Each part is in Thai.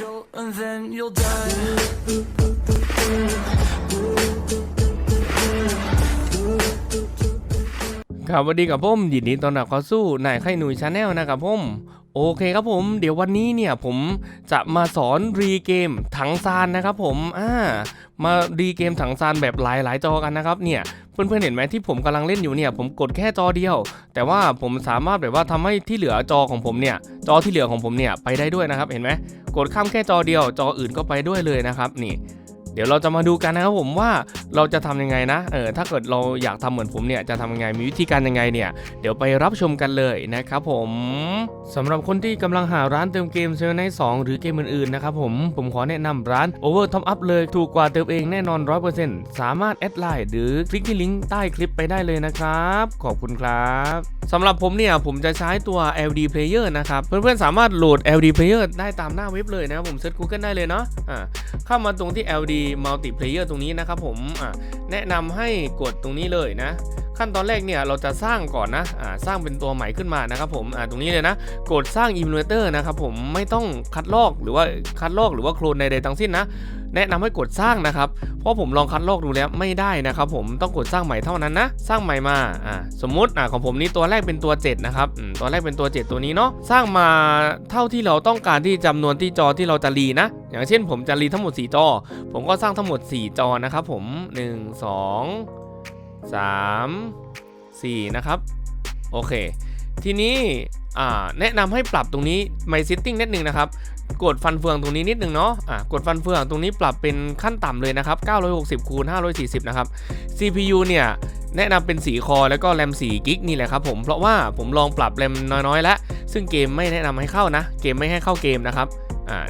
jolt and then you'll die. ครับสวัสดีกับผมยินดีต้อนรับเข้าสู่นายไข่หนุ่ยชาแนลนะครับผม โอเคครับผมเดี๋ยววันนี้เนี่ยผมจะมาสอนรีเกมถังซานนะครับผมอ่ามารีเกมถังซานแบบหลายๆจอกันนะครับเนี่ยเพื่อนๆเห็นไหมที่ผมกำลังเล่นอยู่เนี่ยผมกดแค่จอเดียว แต่ว่าผมสามารถแบบว่าทำให้ที่เหลือจอของผมเนี่ยจอที่เหลือของผมเนี่ยไปได้ด้วยนะครับเห็นไหมกดข้ามแค่จอเดียว จออื่นก็ไปด้วยเลยนะครับนี่เดี๋ยวเราจะมาดูกันนะครับผมว่า เราจะทำยังไงนะเออถ้าเกิดเราอยากทำเหมือนผมเนี่ยจะทำยังไงมีวิธีการยังไงเนี่ยเดี๋ยวไปรับชมกันเลยนะครับผมสำหรับคนที่กำลังหาร้านเติมเกมเซลใน2หรือเกมอื่นๆนะครับผมผมขอแนะนำร้าน Over Top Up เลยถูกกว่าเติมเองแน่นอน 100%สามารถแอดไลน์หรือคลิกที่ลิงก์ใต้คลิปไปได้เลยนะครับ ขอบคุณครับสำหรับผมเนี่ยผมจะใช้ตัว LD Player นะครับเพื่อนๆสามารถโหลด LD Player ได้ตามหน้าเว็บเลยนะครับผมเซิร์ช Google ได้เลยเนาะอ่าเข้ามาตรงที่ LD Multiplayer ตรงนี้นะครับผมแนะนำให้กดตรงนี้เลยนะ ขั้นตอนแรกเนี่ยเราจะสร้างก่อนนะสร้างเป็นตัวใหม่ขึ้นมานะครับผมตรงนี้เลยนะ กดสร้าง Emulator นะครับผมไม่ต้องคัดลอกหรือว่าคัดลอกหรือว่าโคลนใดๆทั้งสิ้นนะ แนะนำให้กดสร้างนะครับ เพราะผมลองคัดลอกดูแล้วไม่ได้นะครับ ผมต้องกดสร้างใหม่เท่านั้นนะ สร้างใหม่มาอ่าสมมติอ่าของผมนี่ตัวแรกเป็นตัว 7 นะครับตัวแรกเป็นตัว 7 ตัวนี้เนาะสร้างมาเท่าที่เราต้องการที่จำนวนที่จอที่เราจะรีนะ อย่างเช่น ผมจะรีทั้งหมด 4 จอ ผมก็สร้างทั้งหมด 4 จอนะครับผม 1 2 3 4 นะครับโอเค ทีนี้แนะนำให้ปรับตรงนี้ My Setting นิดนึงนะครับ กดฟันเฟืองตรงนี้นิดนึงเนาะะกดฟันเฟืองตรงนี้ปรับเป็นขั้นต่ำเลยนะครับ 960คูณ540 นะครับ CPU เนี่ยแนะนำเป็น4คอแล้วก็แรม4กิกนี่แหละครับผม เพราะว่าผมลองปรับแรมน้อยๆ แล้ว ซึ่งเกมไม่แนะนำให้เข้านะ เกมไม่ให้เข้าเกมนะครับ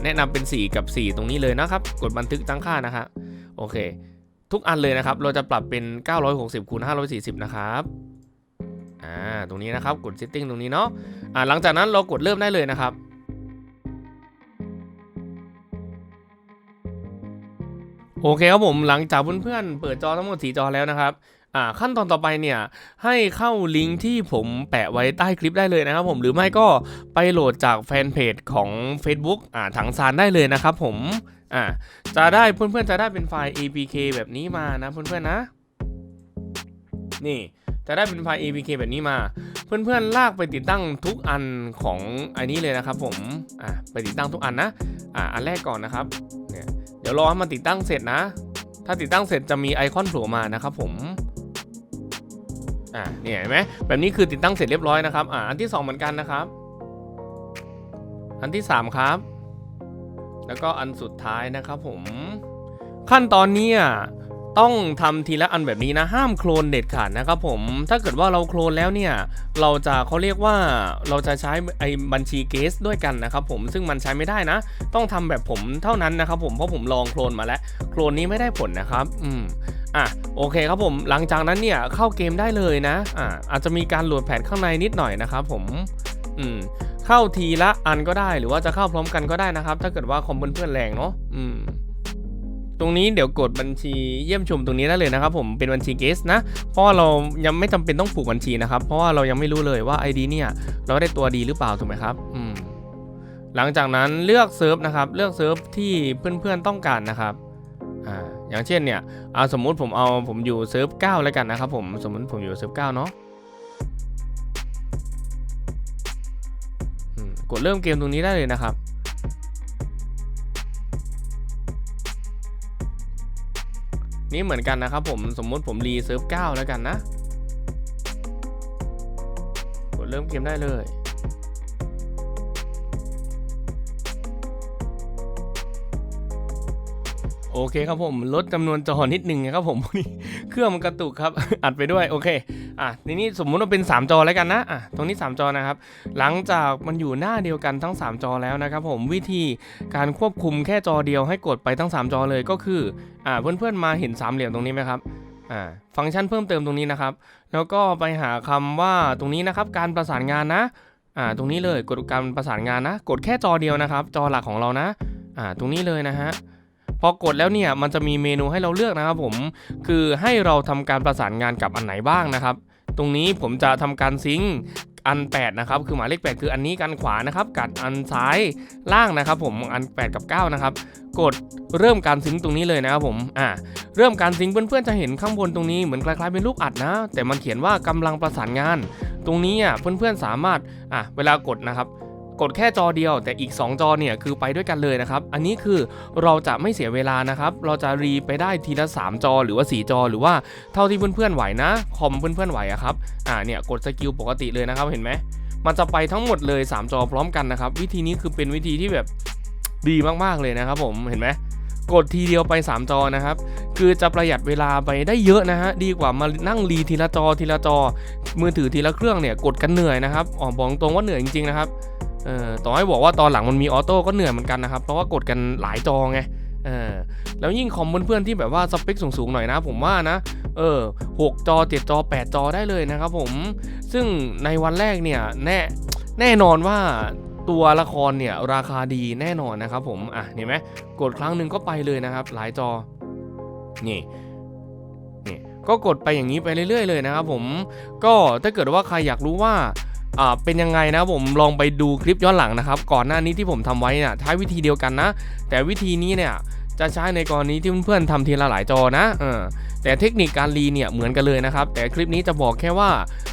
แนะนำเป็น 4 กับ 4 ตรงนี้เลยนะครับ กดบันทึกตั้งค่านะครับโอเค ทุกอันเลยนะครับ เราจะปรับเป็น 960คูณ540 นะครับ อ่าตรงนี้นะครับกด setting ตรงนี้เนาะอ่าหลังจากนั้นเรากดเริ่มได้เลยนะครับโอเคครับผมหลังจากเพื่อนๆเปิดจอทั้งหมด4จอแล้วนะครับอ่าขั้นตอนต่อไปเนี่ยให้เข้าลิงก์ที่ผมแปะไว้ใต้คลิปได้เลยนะครับผมหรือไม่ก็ไปโหลดจากแฟนเพจของ Facebook อ่าถังซานได้เลยนะครับผมอ่าจะได้เพื่อนๆจะได้เป็นไฟล์ APK แบบนี้มานะเพื่อนๆนะ นี่ จะได้เป็นไฟล์ APK แบบนี้มา เพื่อนๆลากไปติดตั้งทุกอันของอันนี้เลยนะครับ ผมอ่าไปติดตั้งทุกอันนะอ่าอันแรกก่อนนะครับเนี่ยเดี๋ยวรอให้มันติดตั้งเสร็จนะ ถ้าติดตั้งเสร็จจะมีไอคอนโผล่มานะครับ ผมอ่าเนี่ยเห็นไหมแบบนี้คือติดตั้งเสร็จเรียบร้อยนะครับอ่าอันที่ 2 เหมือนกันนะครับ อันที่ 3 ครับ แล้วก็อันสุดท้ายนะครับผมขั้นตอนนี้ย ต้องทำทีละอันแบบนี้นะห้ามโคลนเด็ดขาดนะครับผมถ้าเกิดว่าเราโคลนแล้วเนี่ยเราจะเขาเรียกว่าเราจะใช้ไอ้บัญชีเกสด้วยกันนะครับผมซึ่งมันใช้ไม่ได้นะ ต้องทำแบบผมเท่านั้นนะครับผมเพราะผมลองโคลนมาแล้ว โคลนนี้ไม่ได้ผลนะครับ อืมอะโอเคครับผมหลังจากนั้นเนี่ยเข้าเกมได้เลยนะอ่าอาจจะมีการโหลดแผนข้างในนิดหน่อยนะครับผมอืมเข้าทีละอันก็ได้หรือว่าจะเข้าพร้อมกันก็ได้นะครับ ถ้าเกิดว่าคอมเพื่อนๆแรงเนาะอืม ตรงนี้เดี๋ยวกดบัญชีเยี่ยมชมตรงนี้ได้เลยนะครับผมเป็นบัญชีเกสนะ เพราะว่าเรายังไม่จำเป็นต้องผูกบัญชีนะครับ เพราะว่าเรายังไม่รู้เลยว่า ID เนี่ย เราได้ตัวดีหรือเปล่าถูกไหมครับอืมหลังจากนั้นเลือกเซิร์ฟนะครับ เลือกเซิร์ฟที่เพื่อนๆต้องการนะครับอ่าอย่างเช่นเนี่ยเอาสมมุติผมเอาผมอยู่เซิร์ฟ9แล้วกันนะครับผมสมมติผมอยู่เซิร์ฟ9เนาะกดเริ่มเกมตรงนี้ได้เลยนะครับ นี่เหมือนกันนะครับผมสมมุติผมรีเซิร์ฟ9แล้วกันนะกดเริ่มเกมได้เลยโอเคครับผมลดจำนวนจอนิดหนึ่งนะครับผมเครื่องมันกระตุกครับอัดไปด้วยโอเค อะทีนี้สมมุติว่าเป็น 3 จอแล้วกันนะอะตรงนี้ 3 จอนะครับ หลังจากมันอยู่หน้าเดียวกันทั้ง 3 จอแล้วนะครับผมวิธีการควบคุมแค่จอเดียวให้กดไปทั้ง 3 จอเลยก็คืออ่าเพื่อนๆมาเห็นสามเหลี่ยมตรงนี้ไหมครับอ่าฟังก์ชันเพิ่มเติมตรงนี้นะครับ แล้วก็ไปหาคำว่าตรงนี้นะครับการประสานงานนะอ่าตรงนี้เลยกดการประสานงานนะ กดแค่จอเดียวนะครับ จอหลักของเรานะอ่าตรงนี้เลยนะฮะพอกดแล้วเนี่ยมันจะมีเมนูให้เราเลือกนะครับผมคือให้เราทำการประสานงานกับอันไหนบ้างนะครับ ตรงนี้ผมจะทำการซิงก์อัน 8 นะครับ คือหมายเลข 8 คืออันนี้กันขวานะครับ กัดอันซ้ายล่างนะครับ ผมอัน 8 กับ 9 นะครับ กดเริ่มการซิงตรงนี้เลยนะครับผมอ่าเริ่มการซิงเพื่อนๆจะเห็นข้างบนตรงนี้เหมือนคล้ายๆเป็นรูปอัดนะ แต่มันเขียนว่ากำลังประสานงาน ตรงนี้อะเพื่อนๆสามารถอะเวลากดนะครับ กดแค่จอเดียว แต่อีก 2 จอเนี่ยคือไปด้วยกันเลยนะครับ อันนี้คือเราจะไม่เสียเวลานะครับ เราจะรีไปได้ทีละ 3 จอหรือว่า 4 จอ หรือว่าเท่าที่เพื่อนๆไหวนะ คอมเพื่อนๆไหวอะครับ อ่าเนี่ยกดสกิลปกติเลยนะครับเห็นไหม มันจะไปทั้งหมดเลย 3 จอพร้อมกันนะครับ วิธีนี้คือเป็นวิธีที่แบบดีมากๆเลยนะครับ ผมเห็นไหมกดทีเดียวไป 3 จอนะครับ คือจะประหยัดเวลาไปได้เยอะนะฮะ ดีกว่ามานั่งรีทีละจอทีละจอ มือถือทีละเครื่องเนี่ยกดกันเหนื่อยนะครับอ๋อบอกตรงว่าเหนื่อยจริงๆนะครับ เออต่อให้บอกว่าตอนหลังมันมีออโต้ก็เหนื่อยเหมือนกันนะครับ เพราะว่ากดกันหลายจอไงเออแล้วยิ่งคอมเพื่อนๆที่แบบว่าสเปคสูงๆหน่อยนะ ผมว่านะ เออหกจอเจ็ดจอแปดจอได้เลยนะครับผม ซึ่งในวันแรกเนี่ยแน่แน่นอนว่าตัวละครเนี่ยราคาดีแน่นอนนะครับผม อะเห็นไหมกดครั้งหนึ่งก็ไปเลยนะครับ หลายจอ นี่นี่ก็กดไปอย่างนี้ไปเรื่อยๆเลยนะครับผม ก็ถ้าเกิดว่าใครอยากรู้ว่า อ่าเป็นยังไงนะผมลองไปดูคลิปย้อนหลังนะครับ ก่อนหน้านี้ที่ผมทำไว้เนี่ยใช้วิธีเดียวกันนะ แต่วิธีนี้เนี่ยจะใช้ในกรณีที่เพื่อนๆทำทีละหลายจอนะเออแต่เทคนิคการรีเนี่ยเหมือนกันเลยนะครับ แต่คลิปนี้จะบอกแค่ว่า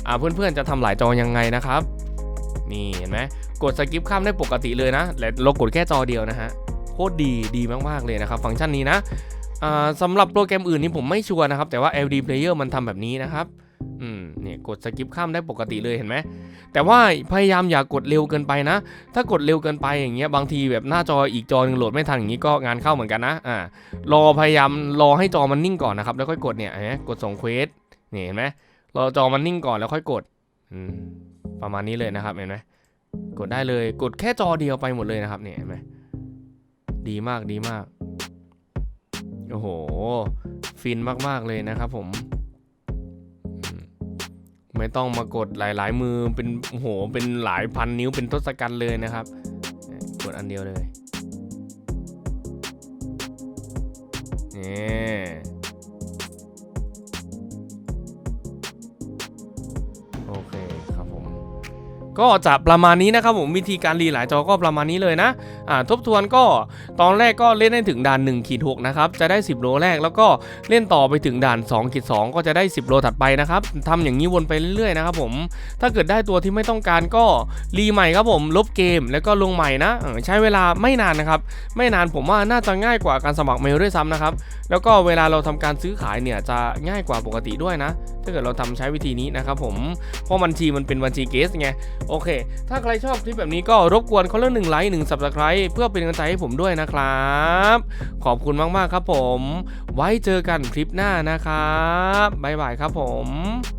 อ่าเพื่อนๆจะทำหลายจอยังไงนะครับ นี่เห็นไหมกดสกิปข้ามได้ปกติเลยนะและเรากดแค่จอเดียวนะฮะโคตรดีดีมากๆเลยนะครับ ฟังก์ชันนี้นะสำหรับโปรแกรมอื่นนี่ผมไม่ชัวร์นะครับ แต่ว่า LD Player มันทำแบบนี้นะครับ อืมเนี่ยกดสกิปข้ามได้ปกติเลยเห็นไหมแต่ว่าพยายามอย่ากกดเร็วเกินไปนะ ถ้ากดเร็วเกินไปอย่างเงี้ยบางทีแบบหน้าจออีกจอนึงโหลดไม่ทันอย่างงี้ก็งานเข้าเหมือนกันนะอ่ารอพยายามรอให้จอมันนิ่งก่อนนะครับแล้วค่อยกดเนี่ยกดส่งเควสเนี่ยเห็นไหมรอจอมันนิ่งก่อนแล้วค่อยกดอืมประมาณนี้เลยนะครับเห็นไหมกดได้เลยกดแค่จอเดียวไปหมดเลยนะครับเนี่ยเห็นไหมดีมากดีมากโอ้โห ฟินมากๆเลยนะครับผม ไม่ต้องมากดหลาย ๆ มือเป็นโหเป็นหลายพันนิ้วเป็นทศกัณฐ์เลยนะครับ กดอันเดียวเลยนี่โอเค ก็จะประมาณนี้นะครับผมวิธีการรีหลายจอก็ประมาณนี้เลยนะอ่าทบทวนก็ตอนแรกก็เล่นได้ถึงด่าน1ขีด6นะครับจะได้ 10 โลแรกแล้วก็เล่นต่อไปถึงด่าน2ขีด2ก็จะได้ 10 โลถัดไปนะครับทำอย่างนี้วนไปเรื่อยๆนะครับผมถ้าเกิดได้ตัวที่ไม่ต้องการก็รีใหม่ครับผมลบเกมแล้วก็ลงใหม่นะใช้เวลาไม่นานนะครับไม่นานผมว่าน่าจะง่ายกว่าการสมัครเมลด้วยซ้ำนะครับแล้วก็เวลาเราทำการซื้อขายเนี่ยจะง่ายกว่าปกติด้วยนะ ถ้าเกิดเราทำใช้วิธีนี้นะครับผมเพราะบัญชีมันเป็นบัญชีเกสไงโอเค ถ้าใครชอบคลิปแบบนี้ก็รบกวนเขาเรื่องหนึ่งไลค์หนึ่งสับสไครต์เพื่อเป็นกำลังใจให้ผมด้วยนะครับ ขอบคุณมากๆครับผม ไว้เจอกันคลิปหน้านะครับบ๊ายบายครับผม